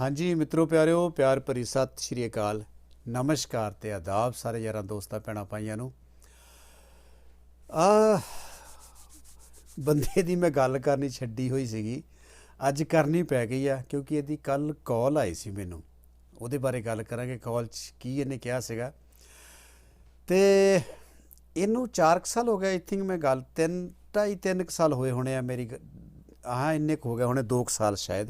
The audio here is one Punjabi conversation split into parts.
ਹਾਂਜੀ ਮਿੱਤਰੋ ਪਿਆਰਿਓ, ਪਿਆਰ ਭਰੀ ਸਤਿ ਸ਼੍ਰੀ ਅਕਾਲ। ਨਮਸਕਾਰ ਤੇ ਆਦਾਬ ਸਾਰੇ ਯਾਰਾਂ ਦੋਸਤਾਂ, ਭੈਣਾਂ ਭਾਈਆਂ ਨੂੰ। ਆ, ਬੰਦੇ ਦੀ ਮੈਂ ਗੱਲ ਕਰਨੀ ਛੱਡੀ ਹੋਈ ਸੀਗੀ। ਅੱਜ ਕਰਨੀ ਪੈ ਗਈ ਆ, ਕਿਉਂਕਿ ਇਹਦੀ ਕੱਲ ਕਾਲ ਆਈ ਸੀ ਮੈਨੂੰ। ਉਹਦੇ ਬਾਰੇ ਗੱਲ ਕਰਾਂਗੇ ਕਾਲ 'ਚ ਕੀ ਇਹਨੇ ਕਿਹਾ ਸੀਗਾ। ਤੇ ਇਹਨੂੰ 4 ਸਾਲ ਹੋ ਗਏ ਆਈ ਥਿੰਕ ਮੈਂ ਗੱਲ ਤਿੰਨ, ਢਾਈ ਤਿੰਨ ਕੁ ਸਾਲ ਹੋਏ ਹੋਣੇ ਆ, ਮੇਰੀ ਗ- ਹਾਂ, ਇੰਨੇ ਕੁ ਹੋ ਗਏ ਹੋਣੇ 2 ਸਾਲ ਸ਼ਾਇਦ।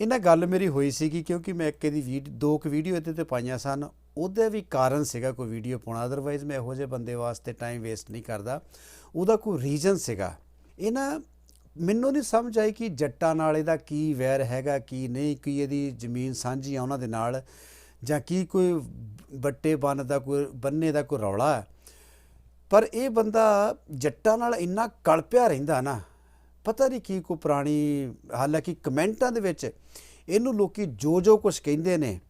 ਇਹਨਾਂ ਗੱਲ ਮੇਰੀ ਹੋਈ ਸੀਗੀ ਕਿਉਂਕਿ ਮੈਂ ਇੱਕ ਇਹਦੀ ਵੀਡ, ਦੋ ਕੁ ਵੀਡੀਓ ਇਹਦੇ ਤੇ ਪਾਈਆਂ ਸਨ। ਉਹਦੇ ਵੀ ਕਾਰਨ ਸੀਗਾ ਕੋਈ ਵੀਡੀਓ ਪਾਉਣਾ। ਅਦਰਵਾਈਜ਼ ਮੈਂ ਇਹੋ ਜਿਹੇ ਬੰਦੇ ਵਾਸਤੇ ਟਾਈਮ ਵੇਸਟ ਨਹੀਂ ਕਰਦਾ। ਉਹਦਾ ਕੋਈ ਰੀਜ਼ਨ ਸੀਗਾ। ਇਹ ਨਾ ਮੈਨੂੰ ਨਹੀਂ ਸਮਝ ਆਈ ਕਿ ਜੱਟਾਂ ਨਾਲ ਇਹਦਾ ਕੀ ਵੈਰ ਹੈਗਾ, ਕੀ ਨਹੀਂ, ਕੀ ਇਹਦੀ ਜ਼ਮੀਨ ਸਾਂਝੀ ਆ ਉਹਨਾਂ ਦੇ ਨਾਲ, ਜਾਂ ਕੀ ਕੋਈ ਬੱਟੇ ਬੰਨ ਦਾ ਕੋਈ, ਬੰਨੇ ਦਾ ਕੋਈ ਰੌਲਾ। ਹੈ ਪਰ ਇਹ ਬੰਦਾ ਜੱਟਾਂ ਨਾਲ ਇੰਨਾ ਕਲਪਿਆ ਰਹਿੰਦਾ ਨਾ ਪਤਾ ਨਹੀਂ ਕੀ ਕੋ ਪੁਰਾਣੀ, ਹਾਲਾਂਕਿ ਕਮੈਂਟਾਂ ਦੇ ਵਿੱਚ ਇਹਨੂੰ ਲੋਕੀ ਜੋ ਜੋ ਕੁਝ ਕਹਿੰਦੇ ਨੇ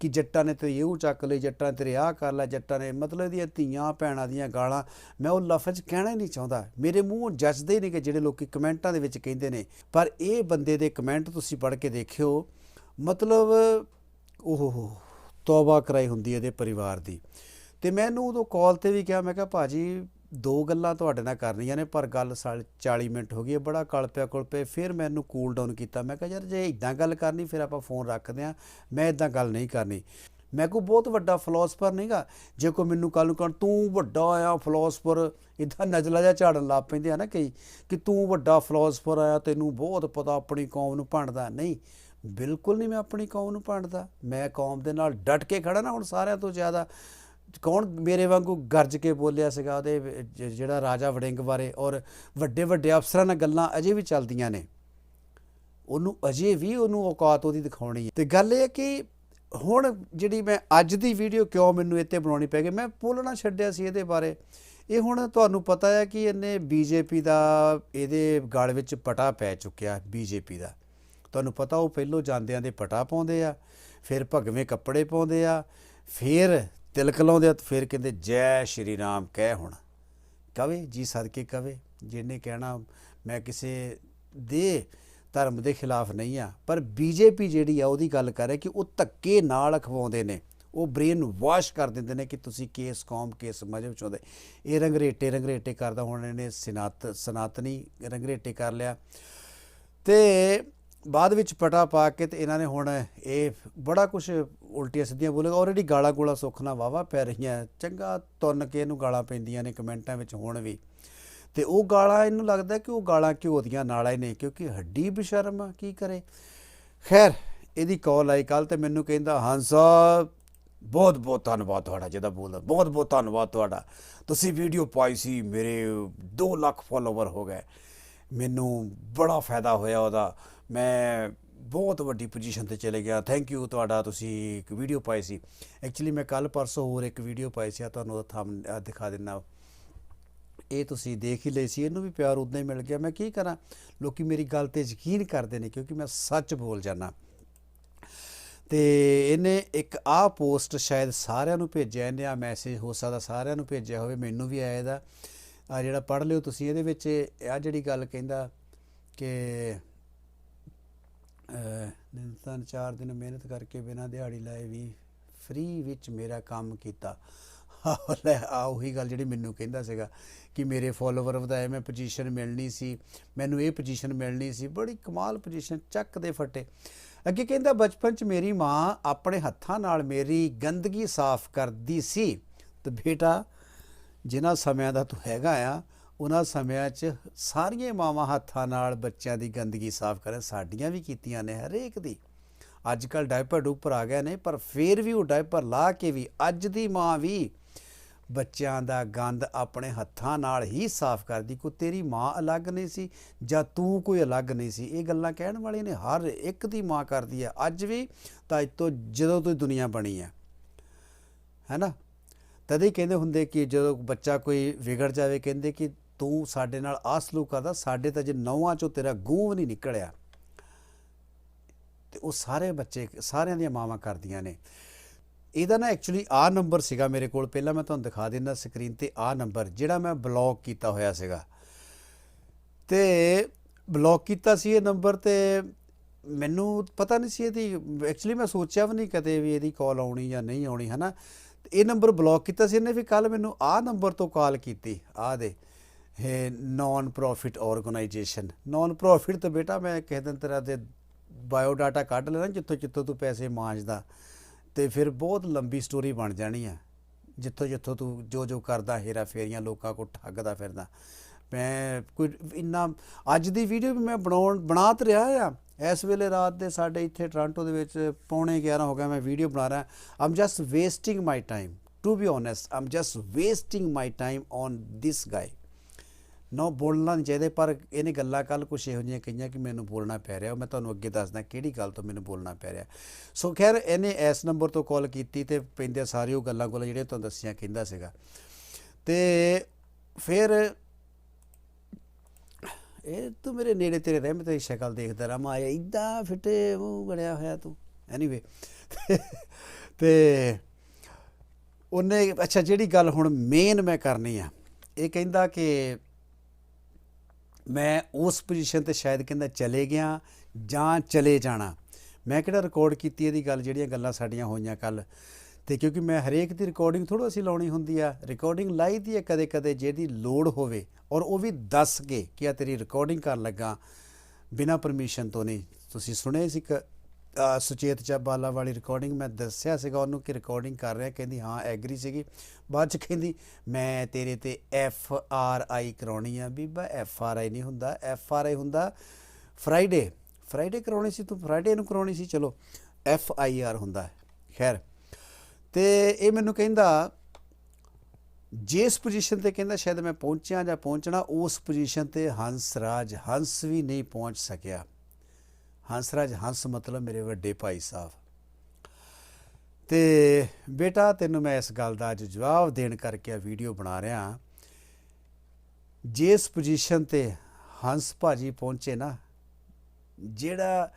ਕਿ ਜੱਟਾਂ ਨੇ ਤੇ ਇਹ ਚੱਕ ਲਈ ਜੱਟਾਂ ਨੇ ਤੇਰੇ ਆਹ ਕਰ ਲਿਆ, ਜੱਟਾਂ ਨੇ ਮਤਲਬ ਇਹਦੀਆਂ ਧੀਆਂ, ਭੈਣਾਂ ਦੀਆਂ ਗਾਲਾਂ, ਮੈਂ ਉਹ ਲਫ਼ਜ਼ ਕਹਿਣਾ ਹੀ ਨਹੀਂ ਚਾਹੁੰਦਾ। ਮੇਰੇ ਮੂੰਹੋਂ ਜੱਜਦੇ ਹੀ ਨਹੀਂ ਕਿ ਜਿਹੜੇ ਲੋਕੀ ਕਮੈਂਟਾਂ ਦੇ ਵਿੱਚ ਕਹਿੰਦੇ ਨੇ। ਪਰ ਇਹ ਬੰਦੇ ਦੇ ਕਮੈਂਟ ਤੁਸੀਂ ਪੜ੍ਹ ਕੇ ਦੇਖਿਓ, ਮਤਲਬ ਓਹ ਤੌਬਾ ਕਰਾਈ ਹੁੰਦੀ ਇਹਦੇ ਪਰਿਵਾਰ ਦੀ। ਤੇ ਮੈਨੂੰ ਉਦੋਂ ਕਾਲ ਤੇ ਵੀ ਕਿਹਾ, ਮੈਂ ਕਿਹਾ ਭਾਜੀ ਦੋ ਗੱਲਾਂ ਤੁਹਾਡੇ ਨਾਲ ਕਰਨੀਆਂ ਨੇ, ਪਰ ਗੱਲ ਸਾਲ 40 ਮਿੰਟ ਹੋ ਗਈ ਹੈ, ਬੜਾ ਕਲਪਿਆ ਕੁਲਪੇ ਫਿਰ ਮੈਨੂੰ ਕੂਲ ਡਾਊਨ ਕੀਤਾ। ਮੈਂ ਕਿਹਾ, ਯਾਰ, ਜੇ ਇਦਾਂ ਗੱਲ ਕਰਨੀ, ਫਿਰ ਆਪਾਂ ਫੋਨ ਰੱਖਦੇ ਆ ਮੈਂ ਇਦਾਂ ਗੱਲ ਨਹੀਂ ਕਰਨੀ। ਮੈਂ ਕੋਈ ਬਹੁਤ ਵੱਡਾ ਫਿਲਾਸਫਰ ਨਹੀਂਗਾ ਜੇ ਕੋਈ ਮੈਨੂੰ ਕੱਲ ਨੂੰ ਕਹਿਣ, ਤੂੰ ਵੱਡਾ ਆ ਫਿਲਾਸਫਰ ਇਦਾਂ ਨਜ਼ਲਾ ਜਿਹਾ ਝਾੜਨ ਲੱਗ ਪੈਂਦੇ ਆ ਨਾ ਕਈ, ਕਿ ਤੂੰ ਵੱਡਾ ਫਿਲਾਸਫਰ ਆ ਤੈਨੂੰ ਬਹੁਤ ਪਤਾ ਆਪਣੀ ਕੌਮ ਨੂੰ ਭੰਡਦਾ। ਨਹੀਂ, ਬਿਲਕੁਲ ਨਹੀਂ ਮੈਂ ਆਪਣੀ ਕੌਮ ਨੂੰ ਭੰਡਦਾ। ਮੈਂ ਕੌਮ ਦੇ ਨਾਲ ਡਟ ਕੇ ਖੜਾ ਨਾ ਹੁਣ ਸਾਰਿਆਂ ਤੋਂ ਜ਼ਿਆਦਾ। ਕੌਣ ਮੇਰੇ ਵਾਂਗੂ ਗਰਜ ਕੇ ਬੋਲਿਆ ਸੀਗਾ ਉਹਦੇ ਜ- ਜਿਹੜਾ ਰਾਜਾ ਵੜਿੰਗ ਬਾਰੇ ਔਰ ਵੱਡੇ ਵੱਡੇ ਅਫਸਰਾਂ ਨਾਲ ਗੱਲਾਂ ਅਜੇ ਵੀ ਚੱਲਦੀਆਂ ਨੇ। ਉਹਨੂੰ ਅਜੇ ਵੀ ਉਹਨੂੰ ਔਕਾਤ ਉਹਦੀ ਦਿਖਾਉਣੀ ਹੈ। ਤੇ ਗੱਲ ਇਹ ਹੈ ਕਿ ਹੁਣ ਜਿਹੜੀ ਮੈਂ ਅੱਜ ਦੀ ਵੀਡੀਓ ਕਿਉਂ ਮੈਨੂੰ ਇੱਥੇ ਬਣਾਉਣੀ ਪੈ ਗਈ, ਮੈਂ ਬੋਲਣਾ ਛੱਡਿਆ ਸੀ ਇਹਦੇ ਬਾਰੇ। ਇਹ ਹੁਣ ਤੁਹਾਨੂੰ ਪਤਾ ਹੈ ਕਿ ਇਹਨੇ ਬੀਜੇਪੀ ਦਾ ਇਹਦੇ ਗਲ ਵਿੱਚ ਪਟਾ ਪੈ ਚੁੱਕਿਆ ਬੀਜੇਪੀ ਦਾ। ਤੁਹਾਨੂੰ ਪਤਾ ਉਹ ਪਹਿਲੋਂ ਜਾਂਦਿਆਂ ਦੇ ਪਟਾ ਪਾਉਂਦੇ ਆ, ਫਿਰ ਭਗਵੇਂ ਕੱਪੜੇ ਪਾਉਂਦੇ ਆ, ਫਿਰ ਤਿਲਕ ਲਾਉਂਦੇ ਆ ਤੇ ਫਿਰ ਕਹਿੰਦੇ, ਜੈ ਸ਼੍ਰੀ ਰਾਮ, ਕਹਿ ਹੁਣ। ਕਵੇ, ਜੀ ਸਦਕੇ ਕਵੇ, ਜਿਹਨੇ ਕਹਿਣਾ, ਮੈਂ ਕਿਸੇ ਦੇ ਧਰਮ ਦੇ ਖਿਲਾਫ ਨਹੀਂ ਆ, ਪਰ ਬੀਜੇਪੀ ਜਿਹੜੀ ਆ, ਉਹਦੀ ਗੱਲ ਕਰ ਰਿਹਾ ਕਿ ਉਹ ਧੱਕੇ ਨਾਲ ਅਖਵਾਉਂਦੇ ਨੇ। ਉਹ ਬ੍ਰੇਨ ਵਾਸ਼ ਕਰ ਦਿੰਦੇ ਨੇ ਕਿ ਤੁਸੀਂ ਕੇਸ ਕੌਮ, ਕੇਸ ਮਜਬ ਚਾਹੁੰਦੇ ਇਹ ਰੰਗਰੇਟੇ ਰੰਗਰੇਟੇ ਕਰਦਾ, ਹੁਣ ਇਹਨੇ ਸਨਾਤ, ਸਨਾਤਨੀ ਰੰਗਰੇਟੇ ਕਰ ਲਿਆ। ਤੇ ਬਾਅਦ ਵਿੱਚ ਪਟਾ ਪਾ ਕੇ ਤੇ ਇਹਨਾਂ ਨੇ ਹੁਣ ਇਹ ਬੜਾ ਕੁਝ ਉਲਟੀਆਂ ਸਿੱਧੀਆਂ ਬੋਲੇਗਾ ਆਲਰੇਡੀ ਗਾਲਾਂ ਗੋਲਾ ਸੁੱਖਣਾ ਵਾਵਾ ਪੈ ਰਹੀਆਂ, ਚੰਗਾ ਤੁੰਨ ਕੇ ਇਹਨੂੰ ਗਾਲਾਂ ਪੈਂਦੀਆਂ ਨੇ ਕਮੈਂਟਾਂ ਵਿੱਚ ਹੁਣ ਵੀ। ਤੇ ਉਹ ਗਾਲਾਂ ਇਹਨੂੰ ਲੱਗਦਾ ਕਿ ਉਹ ਗਾਲਾਂ ਘਿਓ ਦੀਆਂ ਨਾਲਾਂ ਹੀ ਨੇ, ਕਿਉਂਕਿ ਹੱਡੀ ਬਸ਼ਰਮ ਆ, ਕੀ ਕਰੇ? ਖੈਰ, ਇਹਦੀ ਕਾਲ ਆਈ ਕੱਲ ਤੇ ਮੈਨੂੰ ਕਹਿੰਦਾ, ਹਾਂ ਸਾਹਿਬ, ਬਹੁਤ ਬਹੁਤ ਧੰਨਵਾਦ ਤੁਹਾਡਾ, ਜਿਹਦਾ ਬੋਲਦਾ, ਬਹੁਤ ਬਹੁਤ ਧੰਨਵਾਦ ਤੁਹਾਡਾ। ਤੁਸੀਂ ਵੀਡੀਓ ਪਾਈ ਸੀ, ਮੇਰੇ 2 ਲੱਖ ਫਾਲੋਵਰ ਹੋ ਗਏ। ਮੈਨੂੰ ਬੜਾ ਫਾਇਦਾ ਹੋਇਆ ਉਹਦਾ। ਮੈਂ ਬਹੁਤ ਵੱਡੀ ਪੋਜੀਸ਼ਨ ਤੇ ਚਲੇ ਗਿਆ। ਥੈਂਕ ਯੂ ਤੁਹਾਡਾ, ਤੁਸੀਂ ਇੱਕ ਵੀਡੀਓ ਪਾਈ ਸੀ। ਐਕਚੁਅਲੀ ਮੈਂ ਕੱਲ ਪਰਸੋਂ ਹੋਰ ਇੱਕ ਵੀਡੀਓ ਪਾਈ ਸੀ ਆ ਤੁਹਾਨੂੰ ਉਹਦਾ ਥੰਬ ਦਿਖਾ ਦਿੰਦਾ। ਇਹ ਤੁਸੀਂ ਦੇਖ ਹੀ ਲਈ ਸੀ, ਇਹਨੂੰ ਵੀ ਪਿਆਰ ਉਦਾਂ ਹੀ ਮਿਲ ਗਿਆ। ਮੈਂ ਕੀ ਕਰਾਂ, ਲੋਕੀ ਮੇਰੀ ਗੱਲ ਤੇ ਯਕੀਨ ਕਰਦੇ ਨੇ, ਕਿਉਂਕਿ ਮੈਂ ਸੱਚ ਬੋਲ ਜਾਣਾ ਤੇ ਇਹਨੇ ਇੱਕ ਆਹ ਪੋਸਟ ਸ਼ਾਇਦ ਸਾਰਿਆਂ ਨੂੰ ਭੇਜਿਆ, ਇਹਨੇ ਆ ਮੈਸੇਜ ਹੋ ਸਕਦਾ ਸਾਰਿਆਂ ਨੂੰ ਭੇਜਿਆ ਹੋਵੇ, ਮੈਨੂੰ ਵੀ ਆਇਆ ਇਹਦਾ। ਆ ਜਿਹੜਾ ਪੜ੍ਹ ਲਿਓ ਤੁਸੀਂ, ਇਹਦੇ ਵਿੱਚ ਆ ਜਿਹੜੀ ਗੱਲ ਕਹਿੰਦਾ ਕਿ ਤਿੰਨ ਚਾਰ ਦਿਨ ਮਿਹਨਤ ਕਰਕੇ ਬਿਨਾਂ ਦਿਹਾੜੀ ਲਾਏ ਵੀ ਫ੍ਰੀ ਵਿੱਚ ਮੇਰਾ ਕੰਮ ਕੀਤਾ। ਆਹ ਆ ਉਹੀ ਗੱਲ ਜਿਹੜੀ ਮੈਨੂੰ ਕਹਿੰਦਾ ਸੀਗਾ ਕਿ ਮੇਰੇ ਫੋਲੋਵਰ ਵਧਾਏ, ਮੈਂ ਪੋਜੀਸ਼ਨ ਮਿਲਣੀ ਸੀ, ਮੈਨੂੰ ਇਹ ਪੋਜੀਸ਼ਨ ਮਿਲਣੀ ਸੀ। ਬੜੀ ਕਮਾਲ ਪੋਜੀਸ਼ਨ ਚੱਕ ਦੇ ਫੱਟੇ। ਅੱਗੇ ਕਹਿੰਦਾ, ਬਚਪਨ ਚ ਮੇਰੀ ਮਾਂ ਆਪਣੇ ਹੱਥਾਂ ਨਾਲ ਮੇਰੀ ਗੰਦਗੀ ਸਾਫ਼ ਕਰਦੀ ਸੀ। ਤੇ ਬੇਟਾ, ਜਿਨ੍ਹਾਂ ਸਮਿਆਂ ਦਾ ਤੂੰ ਹੈਗਾ ਆ ਉਹਨਾਂ ਸਮਿਆਂ 'ਚ ਸਾਰੀਆਂ ਮਾਵਾਂ ਹੱਥਾਂ ਨਾਲ ਬੱਚਿਆਂ ਦੀ ਗੰਦਗੀ ਸਾਫ਼ ਕਰਨ ਸਾਡੀਆਂ ਵੀ ਕੀਤੀਆਂ ਨੇ ਹਰੇਕ ਦੀ। ਅੱਜ ਕੱਲ ਡਾਇਪਰ ਉੱਪਰ ਆ ਗਏ ਨੇ, ਪਰ ਫੇਰ ਵੀ ਉਹ ਡਾਇਪਰ ਲਾ ਕੇ ਵੀ ਅੱਜ ਦੀ ਮਾਂ ਵੀ ਬੱਚਿਆਂ ਦਾ ਗੰਦ ਆਪਣੇ ਹੱਥਾਂ ਨਾਲ ਹੀ ਸਾਫ਼ ਕਰਦੀ। ਕੋ ਤੇਰੀ ਮਾਂ ਅਲੱਗ ਨਹੀਂ ਸੀ ਜਾਂ ਤੂੰ ਕੋਈ ਅਲੱਗ ਨਹੀਂ ਸੀ। ਇਹ ਗੱਲਾਂ ਕਹਿਣ ਵਾਲੇ ਨੇ, ਹਰ ਇੱਕ ਦੀ ਮਾਂ ਕਰਦੀ ਹੈ। ਅੱਜ ਵੀ ਤਾਂ ਅੱਜ ਤੋਂ ਜਦੋਂ ਤੋਂ ਦੁਨੀਆ ਬਣੀ ਹੈ ਹੈਨਾ ਤਦੇ ਕਹਿੰਦੇ ਹੁੰਦੇ ਕਿ ਜਦੋਂ ਬੱਚਾ ਕੋਈ ਵਿਗੜ ਜਾਵੇ, ਕਹਿੰਦੇ ਕਿ ਤੂੰ ਸਾਡੇ ਨਾਲ ਆਹ ਸਲੂਕ ਕਰਦਾ, ਸਾਡੇ ਤਾਂ ਜੇ ਨੌਵਾਂ ਚੋਂ ਤੇਰਾ ਗੂੰ ਨਹੀਂ ਨਿਕਲਿਆ। ਤੇ ਉਹ ਸਾਰੇ ਬੱਚੇ, ਸਾਰਿਆਂ ਦੀਆਂ ਮਾਵਾਂ ਕਰਦੀਆਂ ਨੇ। ਇਹਦਾ ਨਾ ਐਕਚੁਅਲੀ ਆ ਨੰਬਰ ਸੀਗਾ ਮੇਰੇ ਕੋਲ। ਪਹਿਲਾਂ ਮੈਂ ਤੁਹਾਨੂੰ ਦਿਖਾ ਦਿੰਦਾ ਸਕਰੀਨ ਤੇ ਆ ਨੰਬਰ ਜਿਹੜਾ ਮੈਂ ਬਲੌਕ ਕੀਤਾ ਹੋਇਆ ਸੀਗਾ। ਤੇ ਬਲੌਕ ਕੀਤਾ ਸੀ ਇਹ ਨੰਬਰ ਤੇ ਮੈਨੂੰ ਪਤਾ ਨਹੀਂ ਸੀ ਇਹਦੀ ਐਕਚੁਅਲੀ ਮੈਂ ਸੋਚਿਆ ਵੀ ਨਹੀਂ ਕਦੇ ਵੀ ਇਹਦੀ ਕਾਲ ਆਉਣੀ ਜਾਂ ਨਹੀਂ ਆਉਣੀ, ਹਨਾ? ਤੇ ਇਹ ਨੰਬਰ ਬਲੌਕ ਕੀਤਾ ਸੀ ਇਹਨੇ ਵੀ ਕੱਲ ਮੈਨੂੰ ਆਹ ਨੰਬਰ ਤੋਂ ਕਾਲ ਕੀਤੀ, ਆਹ ਦੇ। ਇਹ non profit organisation non profit ਤਾਂ ਬੇਟਾ ਮੈਂ ਕਿਸੇ ਦਿਨ ਤੇਰਾ ਤੇ ਬਾਇਓ ਡਾਟਾ ਕੱਢ ਲੈਣਾ ਜਿੱਥੋਂ ਜਿੱਥੋਂ ਤੂੰ ਪੈਸੇ ਮਾਂਜਦਾ, ਤੇ ਫਿਰ ਬਹੁਤ ਲੰਬੀ ਸਟੋਰੀ ਬਣ ਜਾਣੀ ਆ। ਜਿੱਥੋਂ ਜਿੱਥੋਂ ਤੂੰ ਜੋ ਜੋ ਕਰਦਾ, ਹੇਰਾ ਫੇਰੀਆਂ, ਲੋਕਾਂ ਕੋ ਠੱਗਦਾ ਫਿਰਦਾ। ਮੈਂ ਕੋਈ ਇੰਨਾ, ਅੱਜ ਦੀ ਵੀਡੀਓ ਵੀ ਮੈਂ ਬਣਾਉਣ, ਬਣਾ ਤੇ ਰਿਹਾ ਆ। ਇਸ ਵੇਲੇ ਰਾਤ ਦੇ ਸਾਡੇ ਇੱਥੇ ਟੋਰਾਂਟੋ ਦੇ ਵਿੱਚ ਪੌਣੇ 11 ਹੋ ਗਿਆ ਮੈਂ ਵੀਡੀਓ ਬਣਾ ਰਿਹਾ। I'm just wasting my time to be honest I'm just wasting my time on this guy ਨੋ ਬੋਲਣਾ ਨਹੀਂ ਚਾਹੀਦਾ, ਪਰ ਇਹਨੇ ਗੱਲਾਂ ਕੱਲ ਕੁਛ ਇਹੋ ਜਿਹੀਆਂ ਕਹੀਆਂ ਕਿ ਮੈਨੂੰ ਬੋਲਣਾ ਪੈ ਰਿਹਾ ਉਹ ਮੈਂ ਤੁਹਾਨੂੰ ਅੱਗੇ ਦੱਸਦਾ ਕਿਹੜੀ ਗੱਲ ਤੋਂ ਮੈਨੂੰ ਬੋਲਣਾ ਪੈ ਰਿਹਾ। ਸੋ ਖੈਰ ਇਹਨੇ ਇਸ ਨੰਬਰ ਤੋਂ ਕਾਲ ਕੀਤੀ ਤੇ ਪੈਂਦੇ ਸਾਰੀ ਉਹ ਗੱਲਾਂ ਕੋਲ ਜਿਹੜੇ ਤੁਹਾਨੂੰ ਦੱਸੀਆਂ ਕਹਿੰਦਾ ਸੀਗਾ। ਤੇ ਫਿਰ ਇਹ ਤੂੰ ਮੇਰੇ ਨੇੜੇ ਤੇਰੇ ਰਹਿ, ਮੈਂ ਤੇਰੀ ਸ਼ਕਲ ਦੇਖਦਾ ਰਹਾ, ਮੈਂ ਆਇਆ ਇਦਾਂ ਫਿੱਟੇ ਮੂੰਹ ਬਣਿਆ ਹੋਇਆ ਤੂੰ। ਐਨੀਵੇ ਤੇ ਉਹਨੇ, ਅੱਛਾ ਜਿਹੜੀ ਗੱਲ ਹੁਣ ਮੇਨ ਮੈਂ ਕਰਨੀ ਆ, ਇਹ ਕਹਿੰਦਾ ਕਿ ਮੈਂ ਉਸ ਪੋਜੀਸ਼ਨ ਤੇ ਸ਼ਾਇਦ ਕਹਿੰਦਾ ਚਲੇ ਗਿਆ ਜਾਂ ਚਲੇ ਜਾਣਾ। ਮੈਂ ਕਿਹੜਾ ਰਿਕਾਰਡ ਕੀਤੀ ਇਹਦੀ ਗੱਲ, ਜਿਹੜੀਆਂ ਗੱਲਾਂ ਸਾਡੀਆਂ ਹੋਈਆਂ ਕੱਲ? ਤੇ ਕਿਉਂਕਿ ਮੈਂ ਹਰੇਕ ਦੀ ਰਿਕਾਰਡਿੰਗ ਥੋੜਾ ਅਸੀਂ ਲਾਉਣੀ ਹੁੰਦੀ ਆ। ਰਿਕਾਰਡਿੰਗ ਲਾਈ ਦੀ ਹੈ ਕਦੇ ਕਦੇ, ਜਿਹਦੀ ਲੋੜ ਹੋਵੇ। ਔਰ ਉਹ ਵੀ ਦੱਸ ਕੇ ਕਿ ਆ ਤੇਰੀ ਰਿਕਾਰਡਿੰਗ ਕਰਨ ਲੱਗਾ ਬਿਨਾ ਪਰਮਿਸ਼ਨ ਤੋਂ ਨਹੀਂ। ਤੁਸੀਂ ਸੁਣੇ ਸੀ ਇੱਕ ਸੁਚੇਤ ਚਾਬਾਲਾ ਵਾਲੀ ਰਿਕਾਰਡਿੰਗ ਮੈਂ ਦੱਸਿਆ ਸੀਗਾ, ਉਹਨੂੰ ਕਿ ਰਿਕਾਰਡਿੰਗ ਕਰ ਰਿਹਾ, ਕਹਿੰਦੀ ਹਾਂ ਐਗਰੀ ਸੀਗੀ। ਬਾਅਦ ਚ ਕਹਿੰਦੀ, ਮੈਂ ਤੇਰੇ ਤੇ ਐਫ ਆਰ ਆਈ ਕਰਾਉਣੀ ਆ ਬੀਬਾ ਐਫ ਆਰ ਆਈ ਨਹੀਂ ਹੁੰਦਾ ਐਫ ਆਰ ਆਈ ਹੁੰਦਾ ਫਰਾਈਡੇ ਫਰਾਈਡੇ ਕਰਾਉਣੀ ਸੀ, ਤੂੰ ਫਰਾਈਡੇ ਨੂੰ ਕਰਾਉਣੀ ਸੀ, ਚਲੋ ਐਫ ਆਈ ਆਰ ਹੁੰਦਾ ਖੈਰ। ਤੇ ਇਹ ਮੈਨੂੰ ਕਹਿੰਦਾ, ਜਿਸ ਪੋਜੀਸ਼ਨ ਤੇ ਕਹਿੰਦਾ ਸ਼ਾਇਦ ਮੈਂ ਪਹੁੰਚਿਆ ਜਾਂ ਪਹੁੰਚਣਾ, ਉਸ ਪੋਜੀਸ਼ਨ ਤੇ ਹੰਸ ਰਾਜ, ਹੰਸ ਵੀ ਨਹੀਂ ਪਹੁੰਚ ਸਕਿਆ। ਹੰਸਰਾਜ ਹੰਸ ਮਤਲਬ ਮੇਰੇ ਵੱਡੇ ਭਾਈ ਸਾਹਿਬ। ਤੇ ਬੇਟਾ, ਤੈਨੂੰ ਮੈਂ ਇਸ ਗੱਲ ਦਾ ਅੱਜ ਜਵਾਬ ਦੇਣ ਕਰਕੇ ਆ ਵੀਡੀਓ ਬਣਾ ਰਿਹਾ ਜਿਸ ਪੋਜੀਸ਼ਨ ਤੇ ਹੰਸ ਭਾਜੀ ਪਹੁੰਚੇ ਨਾ, ਜਿਹੜਾ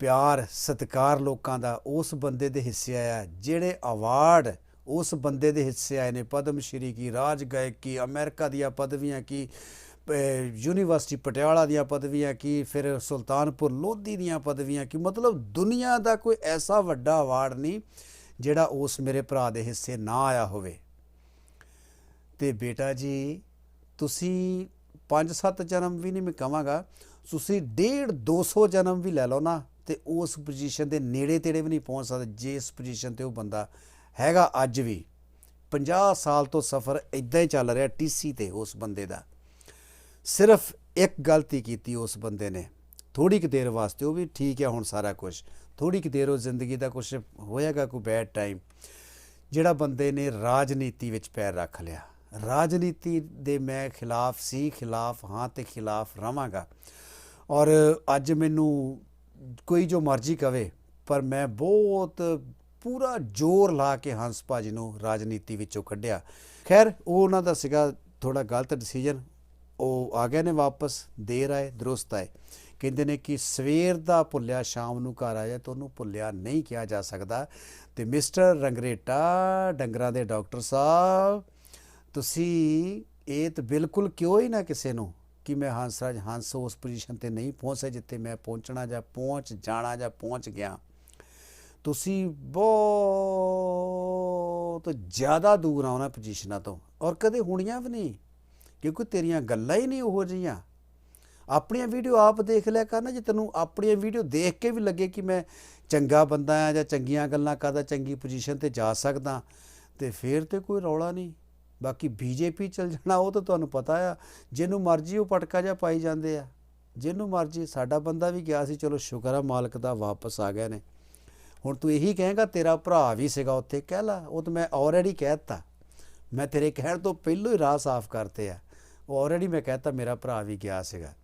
ਪਿਆਰ, ਸਤਿਕਾਰ ਲੋਕਾਂ ਦਾ ਉਸ ਬੰਦੇ ਦੇ ਹਿੱਸੇ ਆਇਆ ਜਿਹੜੇ ਅਵਾਰਡ ਉਸ ਬੰਦੇ ਦੇ ਹਿੱਸੇ ਆਏ ਨੇ, ਪਦਮ ਸ਼੍ਰੀ ਕੀ ਰਾਜ ਗਾਇਕ ਕੀ, ਅਮਰੀਕਾ ਦੀਆਂ ਪਦਵੀਆਂ ਕੀ ਯੂਨੀਵਰਸਿਟੀ ਪਟਿਆਲਾ ਦੀਆਂ ਪਦਵੀਆਂ ਕੀ, ਫਿਰ ਸੁਲਤਾਨਪੁਰ ਲੋਧੀ ਦੀਆਂ ਪਦਵੀਆਂ ਕੀ? ਮਤਲਬ ਦੁਨੀਆ ਦਾ ਕੋਈ ਐਸਾ ਵੱਡਾ ਅਵਾਰਡ ਨਹੀਂ ਜਿਹੜਾ ਉਸ ਮੇਰੇ ਭਰਾ ਦੇ ਹਿੱਸੇ ਨਾ ਆਇਆ ਹੋਵੇ। ਤੇ ਬੇਟਾ ਜੀ, ਤੁਸੀਂ 5-7 ਜਨਮ ਵੀ ਨਹੀਂ, ਮੈਂ ਕਹਾਂਗਾ, ਤੁਸੀਂ 1.5 200 ਜਨਮ ਵੀ ਲੈ ਲਓ ਨਾ, ਤੇ ਉਸ ਪੋਜੀਸ਼ਨ ਦੇ ਨੇੜੇ ਤੇੜੇ ਵੀ ਨਹੀਂ ਪਹੁੰਚ ਸਕਦੇ ਜਿਸ ਪੋਜੀਸ਼ਨ ਤੇ ਉਹ ਬੰਦਾ ਹੈਗਾ ਅੱਜ ਵੀ। 50 ਸਾਲ ਤੋਂ ਸਫ਼ਰ ਇਦਾਂ ਹੀ ਚੱਲ ਰਿਹਾ ਟੀਸੀ ਤੇ ਉਸ ਬੰਦੇ ਦਾ। ਸਿਰਫ ਇੱਕ ਗਲਤੀ ਕੀਤੀ ਉਸ ਬੰਦੇ ਨੇ। ਥੋੜੀ ਕੁ ਦੇਰ ਵਾਸਤੇ ਉਹ ਵੀ ਠੀਕ ਹੈ ਹੁਣ ਸਾਰਾ ਕੁਝ ਥੋੜੀ ਕੁ ਦੇਰ ਉਹ ਜ਼ਿੰਦਗੀ ਦਾ ਕੁਝ ਹੋਏਗਾ ਕੋਈ ਬੈਡ ਟਾਈਮ ਜਿਹੜਾ ਬੰਦੇ ਨੇ ਰਾਜਨੀਤੀ ਵਿੱਚ ਪੈਰ ਰੱਖ ਲਿਆ। ਰਾਜਨੀਤੀ ਦੇ ਮੈਂ ਖਿਲਾਫ ਸੀ, ਖਿਲਾਫ ਹਾਂ ਤੇ ਖਿਲਾਫ ਰਵਾਂਗਾ ਔਰ ਅੱਜ ਮੈਨੂੰ ਕੋਈ ਜੋ ਮਰਜ਼ੀ ਕਵੇ, ਪਰ ਮੈਂ ਬਹੁਤ ਪੂਰਾ ਜ਼ੋਰ ਲਾ ਕੇ ਹੰਸ ਭਾਜੀ ਨੂੰ ਰਾਜਨੀਤੀ ਵਿੱਚੋਂ ਕੱਢਿਆ। ਖੈਰ, ਉਹ ਉਹਨਾਂ ਦਾ ਸੀਗਾ ਥੋੜਾ ਗਲਤ ਡਿਸੀਜਨ ਉਹ ਆ ਗਏ ਨੇ ਵਾਪਸ, ਦੇਰ ਆਏ, ਦਰੁਸਤ ਆਏ। ਕਹਿੰਦੇ ਨੇ ਕਿ ਸਵੇਰ ਦਾ ਭੁੱਲਿਆ, ਸ਼ਾਮ ਨੂੰ ਘਰ ਆਇਆ ਤਾਂ ਉਹਨੂੰ ਭੁੱਲਿਆ ਨਹੀਂ ਕਿਹਾ ਜਾ ਸਕਦਾ। ਤੇ ਮਿਸਟਰ ਰੰਗਰੇਟਾ, ਡੰਗਰਾਂ ਦੇ ਡਾਕਟਰ ਸਾਹਿਬ, ਤੁਸੀਂ ਇਹ ਤਾਂ ਬਿਲਕੁਲ ਕਿਉਂ ਹੀ ਨਾ ਕਿਸੇ ਨੂੰ ਕਿ ਮੈਂ ਹੰਸਰਾਜ ਹੰਸ ਉਸ ਪੋਜੀਸ਼ਨ ਤੇ ਨਹੀਂ ਪਹੁੰਚ ਜਿੱਥੇ ਮੈਂ ਪਹੁੰਚਣਾ ਜਾਂ ਪਹੁੰਚ ਜਾਣਾ ਜਾਂ ਪਹੁੰਚ ਗਿਆ। ਤੁਸੀਂ ਬਹੁਤ ਜ਼ਿਆਦਾ ਦੂਰ ਆ ਉਹਨਾਂ ਪੋਜੀਸ਼ਨਾਂ ਤੋਂ, ਔਰ ਕਦੇ ਹੋਣੀਆਂ ਵੀ ਨਹੀਂ। ਕਿਉਂਕਿ ਤੇਰੀਆਂ ਗੱਲਾਂ ਹੀ ਨਹੀਂ ਉਹੋ ਜਿਹੀਆਂ। ਆਪਣੀਆਂ ਵੀਡੀਓ ਆਪ ਦੇਖ ਲਿਆ ਕਰਨਾ ਜੇ ਤੈਨੂੰ ਆਪਣੀਆਂ ਵੀਡੀਓ ਦੇਖ ਕੇ ਵੀ ਲੱਗੇ ਕਿ ਮੈਂ ਚੰਗਾ ਬੰਦਾ ਆ ਜਾਂ ਚੰਗੀਆਂ ਗੱਲਾਂ ਕਰਦਾ, ਚੰਗੀ ਪੋਜੀਸ਼ਨ ਤੇ ਜਾ ਸਕਦਾ, ਤੇ ਫੇਰ ਤੇ ਕੋਈ ਰੌਲਾ ਨਹੀਂ। ਬਾਕੀ ਬੀਜੇਪੀ ਚਲ ਜਾਣਾ, ਉਹ ਤਾਂ ਤੁਹਾਨੂੰ ਪਤਾ ਆ, ਜਿਹਨੂੰ ਮਰਜ਼ੀ ਉਹ ਪਟਕਾ ਜਾ ਪਾਈ ਜਾਂਦੇ ਆ। ਜਿਹਨੂੰ ਮਰਜ਼ੀ, ਸਾਡਾ ਬੰਦਾ ਵੀ ਗਿਆ ਸੀ, ਚਲੋ ਸ਼ੁਕਰ ਆ ਮਾਲਕ ਦਾ ਵਾਪਸ ਆ ਗਏ ਨੇ। ਹੁਣ ਤੂੰ ਇਹੀ ਕਹੇਗਾ, ਤੇਰਾ ਭਰਾ ਵੀ ਸੀਗਾ ਉੱਥੇ, ਕਹਿ ਲਾ, ਉਹ ਤਾਂ ਮੈਂ ਆਲਰੇਡੀ ਕਹਿਤਾ ਮੈਂ ਤੇਰੇ ਕਹਿਣ ਤੋਂ ਪਹਿਲਾਂ ਹੀ ਰਾਹ ਸਾਫ਼ ਕਰਤੇ ਆ। ਉਹ ਆਲਰੇਡੀ ਮੈਂ ਕਹਿਤਾ ਮੇਰਾ ਭਰਾ ਵੀ ਗਿਆ ਸੀਗਾ।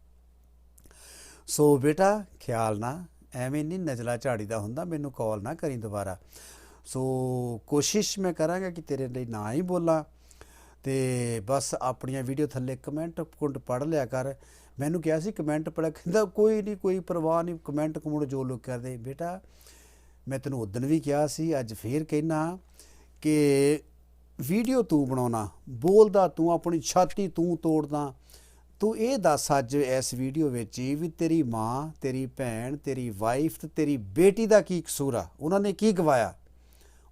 ਸੋ ਬੇਟਾ, ਖਿਆਲ ਨਾ, ਐਵੇਂ ਨਹੀਂ ਨਜਲਾ ਝਾੜੀ ਦਾ ਹੁੰਦਾ, ਮੈਨੂੰ ਕਾਲ ਨਾ ਕਰੀ ਦੁਬਾਰਾ। ਸੋ ਕੋਸ਼ਿਸ਼ ਮੈਂ ਕਰਾਂਗਾ ਕਿ ਤੇਰੇ ਲਈ ਨਾ ਹੀ ਬੋਲਾਂ। ਤੇ ਬਸ ਆਪਣੀਆਂ ਵੀਡੀਓ ਥੱਲੇ ਕਮੈਂਟ ਕੁੰਡ ਪੜ ਲਿਆ ਕਰ। ਮੈਨੂੰ ਕਿਹਾ ਸੀ ਕਮੈਂਟ ਪੜਿਆ ਕਹਿੰਦਾ ਕੋਈ ਨਹੀਂ ਕੋਈ ਪਰਵਾਹ ਨਹੀਂ ਕਮੈਂਟ ਕਮੁੰਡ ਜੋ ਲੋਕ ਕਰਦੇ। ਬੇਟਾ, ਮੈਂ ਤੈਨੂੰ ਉਦੋਂ ਵੀ ਕਿਹਾ ਸੀ, ਅੱਜ ਫੇਰ ਕਹਿਣਾ ਕਿ ਵੀਡੀਓ ਤੂੰ ਬਣਾਉਣਾ, ਬੋਲਦਾ ਤੂੰ, ਆਪਣੀ ਛਾਤੀ ਤੂੰ ਤੋੜਦਾ। ਤੂੰ ਇਹ ਦੱਸ ਅੱਜ ਇਸ ਵੀਡੀਓ ਵਿੱਚ ਹੀ ਵੀ ਤੇਰੀ ਮਾਂ, ਤੇਰੀ ਭੈਣ, ਤੇਰੀ ਵਾਈਫ ਤੇ ਤੇਰੀ ਬੇਟੀ ਦਾ ਕੀ ਕਸੂਰ ਆ? ਉਹਨਾਂ ਨੇ ਕੀ ਗਵਾਇਆ?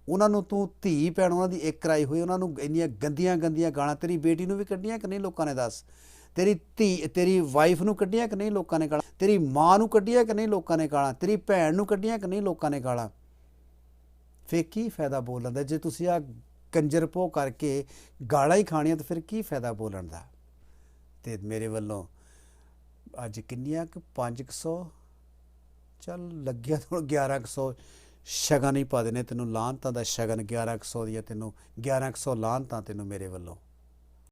ਉਹਨਾਂ ਨੂੰ ਤੂੰ ਧੀ ਭੈਣ, ਉਹਨਾਂ ਦੀ ਇੱਕ ਕਰਾਈ ਹੋਈ, ਉਹਨਾਂ ਨੂੰ ਇੰਨੀਆਂ ਗੰਦੀਆਂ ਗੰਦੀਆਂ ਗਾਲਾਂ ਤੇਰੀ ਬੇਟੀ ਨੂੰ ਵੀ ਕੱਢੀਆਂ ਕਿ ਨਹੀਂ ਲੋਕਾਂ ਨੇ ਦੱਸ? ਤੇਰੀ ਧੀ, ਤੇਰੀ ਵਾਈਫ ਨੂੰ ਕੱਢੀਆਂ ਕਿ ਨਹੀਂ ਲੋਕਾਂ ਨੇ ਗਾਲਾਂ? ਤੇਰੀ ਮਾਂ ਨੂੰ ਕੱਢੀਆਂ ਕਿ ਨਹੀਂ ਲੋਕਾਂ ਨੇ ਗਾਲਾਂ? ਤੇਰੀ ਭੈਣ ਨੂੰ ਕੱਢੀਆਂ ਕਿ ਨਹੀਂ ਲੋਕਾਂ ਨੇ ਗਾਲਾਂ? ਫੇਰ ਕੀ ਫਾਇਦਾ ਬੋਲਣ ਦਾ? ਜੇ ਤੁਸੀਂ ਆ ਕੰਜਰ ਪੋ ਕਰਕੇ ਗਾਲਾਂ ਹੀ ਖਾਣੀਆਂ ਤਾਂ ਫਿਰ ਕੀ ਫਾਇਦਾ ਬੋਲਣ ਦਾ? ਤੇ ਮੇਰੇ ਵੱਲੋਂ ਅੱਜ ਕਿੰਨੀਆਂ ਕਿ? 500 ਚੱਲ ਲੱਗਿਆ ਤਾਂ 1100 ਸ਼ਗਨ ਹੀ ਪਾ ਦੇਣੇ ਤੈਨੂੰ ਲਾਹਨਤਾਂ ਦਾ ਸ਼ਗਨ 1100 ਦੀਆਂ ਤੈਨੂੰ 1100 ਲਾਹਨਤਾਂ ਤੈਨੂੰ ਮੇਰੇ ਵੱਲੋਂ।